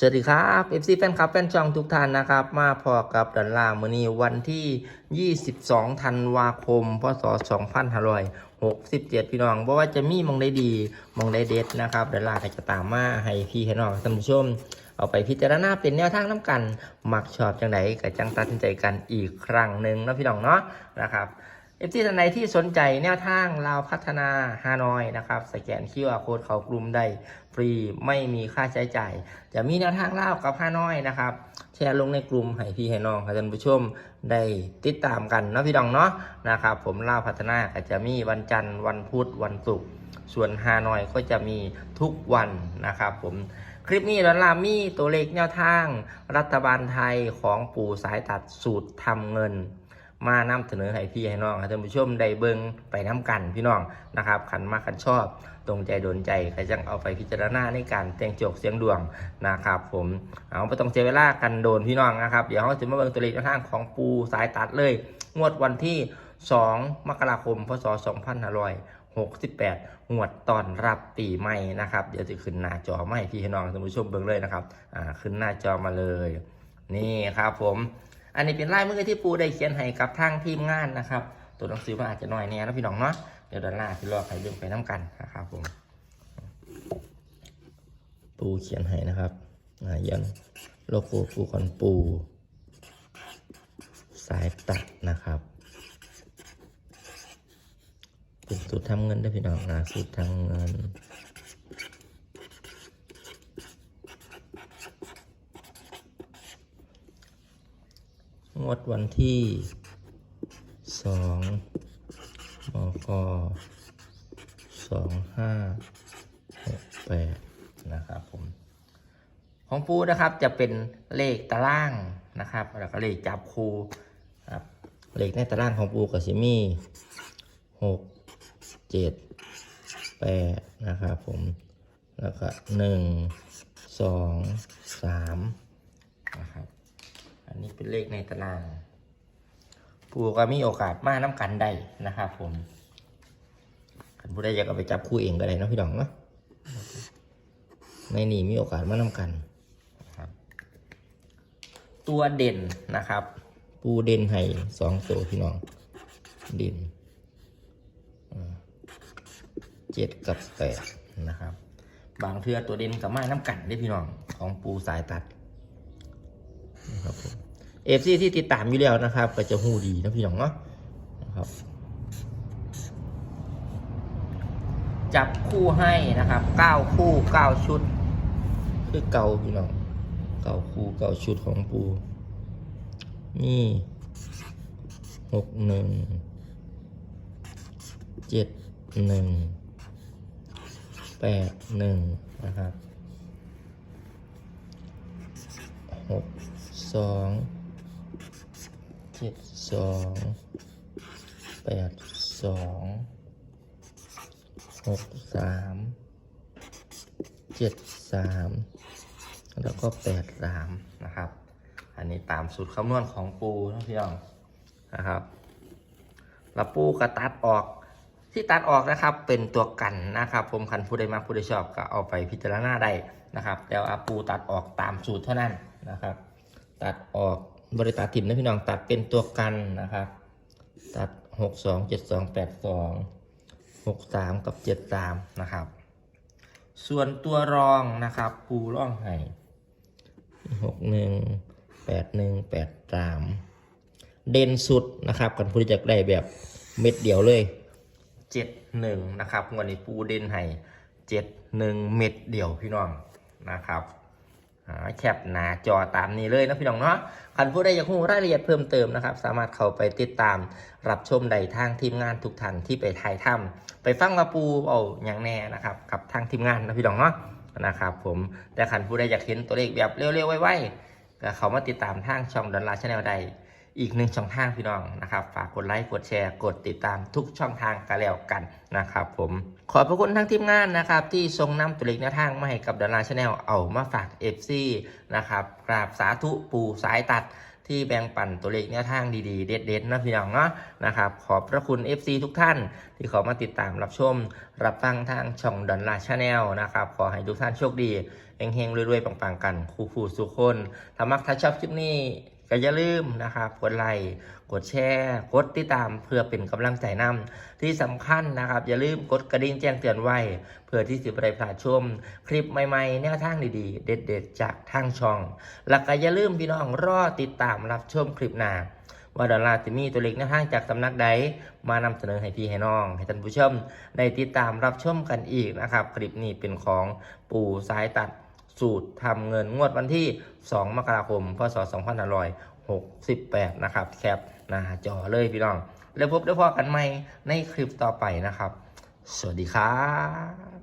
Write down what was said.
สวัสดีครับ FC แฟนคลับแฟนช่องทุกท่านนะครับ มาพอกับดันล่างมือนี้วันที่ 22 ธันวาคม พศ 2567 พี่น้องเพราะว่าจะมีมองได้ดีมองได้เด็ดนะครับดันล่างก็จะตามมาให้พี่ให้น้องท่านผู้ชม เอาไปพิจารณาเป็นแนวทางน้ำกัน มักชอบจังไหนก็จังตัดสินใจกันอีกครั้งหนึ่งนะพี่น้องเนาะนะครับ เอฟซีท่านใดที่สนใจแนวทางลาวพัฒนาฮานอยนะครับสแกนคิวอาร์โค้ดเขากลุ่มได้ฟรีไม่มีค่าใช้จ่าย จะมีแนวทางเล่าวกับฮานอยนะครับแชร์ลงในกลุ่มให้พี่ให้น้องให้ท่านผู้ชมได้ติดตามกันนะพี่น้องเนาะนะครับผมเล่าวพัฒนาก็จะมีวันจันทร์วันพุธวันศุกร์ส่วนฮานอยก็จะมีทุกวันนะครับผมคลิปนี้ดอลลามีตัวเลขแนวทาง รัฐบาลไทยของปู่สายตัดสูตรทำเงิน มานำเสนอให้พี่ให้น้องให้ท่านผู้ชมได้เบิ่งไปน้ำกันพี่น้องนะครับขันมาขันชอบ ตรงใจโดนใจก็จังเอาไปพิจารณาในการแต่งโจกเสียงดวงนะครับผมเอาไปต้องเสียเวลากันโดนพี่น้องนะครับเดี๋ยวเราจะมาเบิ่งตัวเลขทางของปูสายตัดเลย งวดวันที่ 2 มกราคม พศ 2568งวดตอนรับปีใหม่นะครับ เดี๋ยวจะขึ้นหน้าจอมาให้พี่ให้น้องท่านผู้ชมเบิ่งเลยนะครับอ่าขึ้นหน้าจอมาเลย นี่ครับผม อันนี้เป็นลายมือที่ปูได้เขียนให้กับทางทีมงานนะครับ ตัวหนังสือมันอาจจะน้อยแน่นะพี่น้องเนาะเดี๋ยวดอลลาร์ที่รอใครเรื่องไปน้ำกันนะครับผมปูเขียนให้นะครับอ่ายันโลโก้ปูคอนปู สายตัดนะครับเป็นสูตรทำเงินได้พี่น้องนะสูตรทำเงิน งวดวันที่สองมกสองห้าหกแปดนะครับผม ของปูนะครับจะเป็นเลขตารางนะครับ แล้วก็เลขจับคูครับเลขในตารางของปูกับซิมี่หกเจ็ดแปดนะครับผม แล้วก็หนึ่งสองสามนะครับ อันนี้เป็นเลขในตาราง ผู้ก็มีโอกาสมาน้ำกันได้นะครับผมคันผู้ใดอยากไปจับคู่เองก็ได้นะพี่ดองเนาะในนี่มีโอกาสมาน้ำกันนะครับตัวเด่นนะครับ ปูเด่นให้สองตัวพี่น้อง เด่นเจ็ดกับแปดนะครับ บางเทือตัวเด่นกับมาน้ำกันได้พี่น้องของปูสายตัด นะครับผมเอฟซีที่ติดตามอยู่แล้วนะครับ ก็จะหูดีนะพี่น้องเนาะนะครับ จับคู่ให้นะครับเก้าคู่เก้าชุด คือเก่าพี่น้องเก้าคู่เก้าชุดของปูนี่หกหนึ่งเจ็ดหนึ่งแปดหนึ่งนะครับหก สองเจ็ดสองแปดสองหกสามเจ็ดสามแล้วก็แปดสามนะครับ อันนี้ตามสูตรคำนวณของปูนะพี่น้องนะครับแล้วปูก็ตัดออกที่ตัดออกนะครับเป็นตัวกันนะครับ ผมคันผู้ใดมาผู้ใดชอบก็เอาไปพิจารณาได้นะครับแต่ว่าปูตัดออกตามสูตรเท่านั้นนะครับ ตัดออกบริตัดถิ่มนะพี่น้องตัดเป็นตัวกันนะครับ ตัดหกสองเจ็ดสองแปดสองหกสามกับเจ็ดสามนะครับ ส่วนตัวรองนะครับปูร่องให้หกหนึ่งแปดหนึ่งแปดสามเด่นสุดนะครับกันผู้ที่จะได้แบบเม็ดเดียวเลยเจ็ดหนึ่งนะครับวันนี้ปูเด่นให้เจ็ดหนึ่งเม็ดเดียวพี่น้องนะครับ แคปหน้าจอตามนี้เลยนะพี่น้องเนาะคันผู้ใดอยากรู้รายละเอียดเพิ่มเติมนะครับ สามารถเข้าไปติดตามรับชมได้ทางทีมงานทุกท่านที่ไปถ่ายทำไปฟังมาปูเอาอย่างแน่นะครับกับทางทีมงานนะพี่น้องเนาะนะครับผมแต่คันผู้ใดอยากเห็นตัวเลขแบบเร็วๆไวๆก็เขามาติดตามทางช่องดอนลาชาแนลใด อีกหนึ่งช่องทางพี่น้องนะครับ ฝากกดไลค์กดแชร์กดติดตามทุกช่องทางกันแล้วกันนะครับผมขอบพระคุณทั้งทีมงานนะครับ ที่ทรงนำตัวเลขแนวทางมาให้กับดอนลาชาแนลเอามาฝากเอฟซีนะครับกราบสาธุปู่สายตัดที่แบ่งปันตัวเลขแนวทางดีๆ เด็ดๆนะพี่น้องเนาะนะครับ ขอบพระคุณ FC ทุกท่าน ที่เขามาติดตามรับชม รับฟังทางช่องดอนลาชาแนลนะครับ ขอให้ทุกท่านโชคดีเฮงๆรวยๆ ปังๆ กัน คู่ผู้สุขคนถ้ามักถ้าชอบคลิปนี้ ก็อย่าลืมนะครับกดไลค์กดแชร์กดติดตามเพื่อเป็นกำลังใจนำที่สำคัญนะครับ อย่าลืมกดกระดิ่งแจ้งเตือนไว้ เพื่อที่จะไปพลาดชม คลิปใหม่ๆ แนวทางดีๆ เด็ดๆ จากทางช่อง แล้วก็อย่าลืมพี่น้องรอติดตามรับชมคลิปหน้าว่าดอลลาร์จะมีตัวเล็กแนวทางจากสำนักใดมานำเสนอให้พี่ให้น้อง ให้ท่านผู้ชมได้ติดตามรับชมกันอีกนะครับ คลิปนี้เป็นของปู่สายตัด สูตรทำเงินงวดวันที่ 2 มกราคม พศ 2568 นะครับ แคปหน้าจอเลยพี่น้อง แล้วพบได้พอกันใหม่ในคลิปต่อไปนะครับ สวัสดีครับ